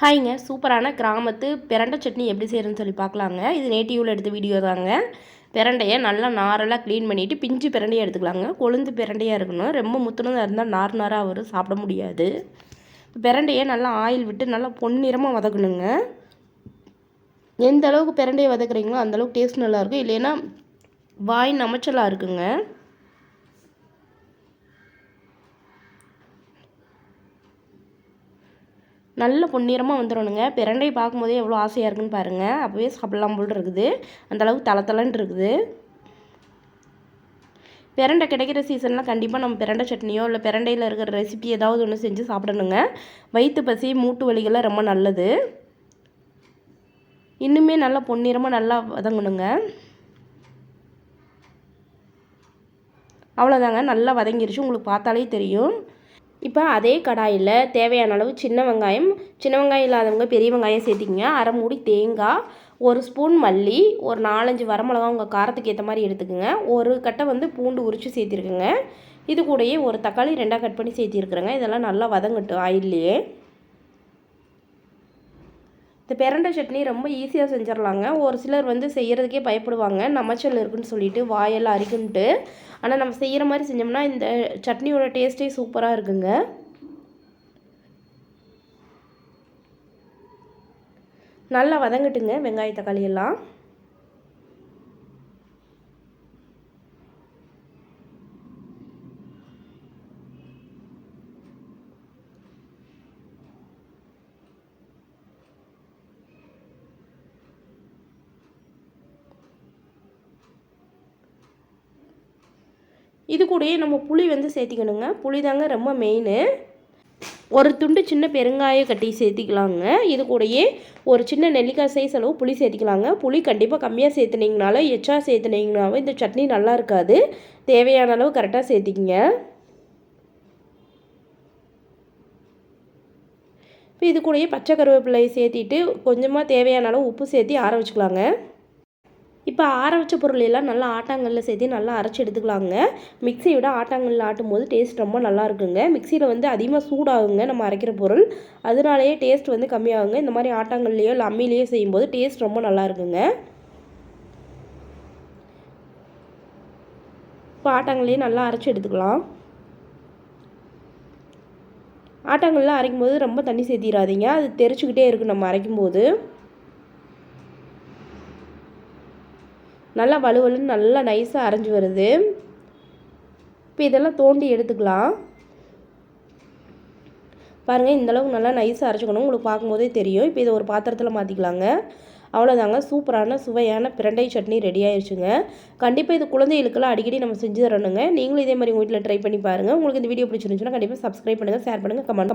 ஹாய்ங்க சூப்பரான கிராமத்து பிரண்டை சட்னி எப்படி செய்கிறதுன்னு சொல்லி பார்க்கலாங்க. இது நேட்டிவில் எடுத்த வீடியோ தாங்க. பிரண்டையை நல்லா நாரெல்லாம் க்ளீன் பண்ணிவிட்டு பிஞ்சு பிரண்டையை எடுத்துக்கலாங்க. கொழுந்து பிரண்டையாக இருக்கணும். ரொம்ப முத்துனதாக இருந்தால் நார் நாராக வரும் சாப்பிட முடியாது. பிரண்டையை நல்லா ஆயில் விட்டு நல்லா பொன்னிறமாக வதக்கணுங்க. எந்த அளவுக்கு பிரண்டையை வதக்குறீங்களோ அந்தளவுக்கு டேஸ்ட் நல்லாயிருக்கும் இல்லைன்னா வாய் நமைச்சலாக இருக்குங்க. நல்ல பொன்னிறமாக வந்துடணுங்க. பிரண்டை பார்க்கும்போதே எவ்வளோ ஆசையாக இருக்குன்னு பாருங்கள் அப்போவே சாப்பிட்லாம் போல் இருக்குது. அந்தளவுக்கு தலை தலைன்னு இருக்குது. பிரண்டை கிடைக்கிற சீசன்லாம் கண்டிப்பாக நம்ம பிரண்டை சட்னியோ இல்லை பிரண்டையில் இருக்கிற ரெசிபி ஏதாவது ஒன்று செஞ்சு சாப்பிடணுங்க. வயிற்று பசி மூட்டு வலிகள்லாம் ரொம்ப நல்லது. இன்னுமே நல்லா பொன்னிறமாக நல்லா வதங்கணுங்க. அவ்வளோதாங்க நல்லா வதங்கிருச்சு. உங்களுக்கு பார்த்தாலே தெரியும். இப்போ அதே கடாயில் தேவையான அளவு சின்ன வெங்காயம் சின்ன வெங்காயம் இல்லாதவங்க பெரிய வெங்காயம் சேர்த்திங்க அரை மூடி தேங்காய் ஒரு ஸ்பூன் மல்லி ஒரு நாலஞ்சு வரமிளகா உங்கள் காரத்துக்கு ஏற்ற மாதிரி எடுத்துக்கோங்க. ஒரு கட்டை வந்து பூண்டு உரித்து சேர்த்திருக்குங்க. இது கூடயே ஒரு தக்காளி ரெண்டாக கட் பண்ணி சேர்த்திருக்குறேங்க. இதெல்லாம் நல்லா வதங்கட்டும் ஆயில்லையே. இந்த பெரண்டை சட்னி ரொம்ப ஈஸியாக செஞ்சிடலாங்க ஒரு சிலர் வந்து செய்கிறதுக்கே பயப்படுவாங்க. நமச்சல் இருக்குன்னு சொல்லிட்டு வாயெல்லாம் அரிக்குன்ட்டு. ஆனால் நம்ம செய்கிற மாதிரி செஞ்சோம்னா இந்த சட்னியோட டேஸ்ட்டே சூப்பராக இருக்குங்க. நல்லா வதங்கட்டுங்க வெங்காய தக்காளி எல்லாம். இது கூடயே நம்ம புளி வந்து சேர்த்திக்கணுங்க. புளி தாங்க ரொம்ப மெயின் ஒரு துண்டு சின்ன பெருங்காய கட்டி சேர்த்திக்கலாங்க. இது கூடயே ஒரு சின்ன நெல்லிக்காய் சைஸ் அளவு புளி சேர்த்திக்கலாங்க. புளி கண்டிப்பாக கம்மியாக சேர்த்துனீங்கனால எச்சா சேர்த்துனீங்கனாவே இந்த சட்னி நல்லா இருக்காது. தேவையான அளவு கரெக்டாக சேர்த்திக்கிங்க. இப்போ இது கூடயே பச்சை கருவேப்பிலையை சேர்த்திட்டு கொஞ்சமாக தேவையான அளவு உப்பு சேர்த்தி ஆற வச்சுக்கலாங்க. இப்போ ஆற வச்ச பொருள் எல்லாம் நல்லா ஆட்டாங்கல்ல சேர்த்து நல்லா அரைச்சி எடுத்துக்கலாங்க. மிக்சியை விட ஆட்டாங்கல்ல ஆட்டும் போது டேஸ்ட் ரொம்ப நல்லா இருக்குங்க. மிக்சியில் வந்து அதிகமாக சூடாகுங்க நம்ம அரைக்கிற பொருள். அதனாலேயே டேஸ்ட் வந்து கம்மியாகுங்க. இந்த மாதிரி ஆட்டாங்கல்லையோ இல்லை அம்மிலேயோ செய்யும்போது டேஸ்ட் ரொம்ப நல்லா இருக்குங்க. இப்போ ஆட்டாங்கல்லையே நல்லா அரைச்சி எடுத்துக்கலாம். ஆட்டாங்கல்லாம் அரைக்கும் போது ரொம்ப தண்ணி சேர்த்திடாதீங்க அது தெரிச்சுக்கிட்டே இருக்கும் நம்ம அரைக்கும் போது நல்லா வலுவலுன்னு நல்லா நைஸாக அரைஞ்சி வருது. இப்போ இதெல்லாம் தோண்டி எடுத்துக்கலாம். பாருங்கள் இந்தளவுக்கு நல்லா நைஸாக அரைச்சிக்கணும். உங்களுக்கு பார்க்கும்போதே தெரியும். இப்போ இதை ஒரு பாத்திரத்தில் மாற்றிக்கலாங்க அவ்வளோதாங்க சூப்பரான சுவையான பிரண்டை சட்னி ரெடி ஆயிடுச்சுங்க கண்டிப்பாக இது குழந்தைகளுக்கெல்லாம் அடிக்கடி நம்ம செஞ்சு தரணுங்க. நீங்களும் இதே மாதிரி உங்கள் வீட்டில் ட்ரை பண்ணி பாருங்கள் உங்களுக்கு இந்த வீடியோ பிடிச்சிருந்துச்சுன்னா கண்டிப்பாக சப்ஸ்கிரைப் பண்ணுங்கள் ஷேர் பண்ணுங்கள் கமெண்ட்